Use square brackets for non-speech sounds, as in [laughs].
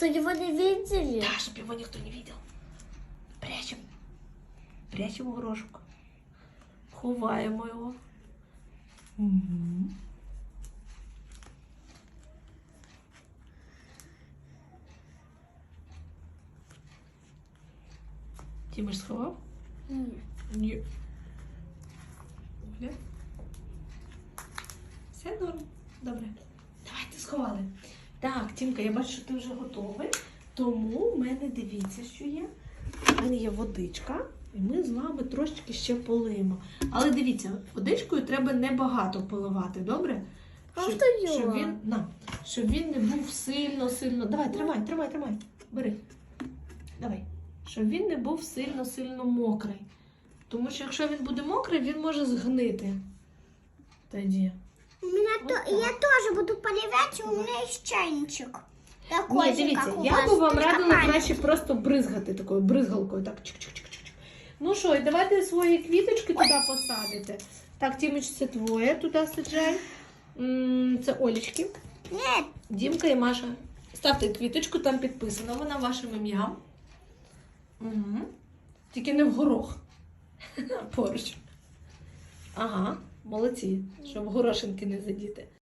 Что его не видели? Да, щоб його ніхто не видел. Прячем. Прячемо горошок. Ховаємо його. Угу. Тімиш сховав? М. Ні. Оля? Все норм. Добре. Давайте сховали. Так, Тімка, я бачу, що ти вже готовий. Тому в мене дивіться, що є. У мене є водичка, і ми з вами трошечки ще полимо. Але дивіться, водичкою треба небагато поливати, добре? Щоб, щоб він, на, щоб він не був сильно, сильно. Давай, тримай, тримай, тримай. Бери. Давай. Щоб він не був сильно, сильно мокрий. Тому що якщо він буде мокрий, він може згнити. Тоді. У меня то, я тоже буду поливать, у меня есть чайничек. Такой Ні, же, дивіться, как у я вас, би вам только радила краще просто бризгати такою бризгалкою. Так, чик-чик-чик-чик. Ну що, і давайте свої квіточки туди посадите. Так, Тімоч, це твоє туди саджай. М, Це Олічки. Нет, Дімка і Маша. Ставте квіточку, там підписано, вона вашим ім'ям. Угу. Тільки не в горох. [laughs] Поруч. Ага, молодці, щоб горошинки не задіти.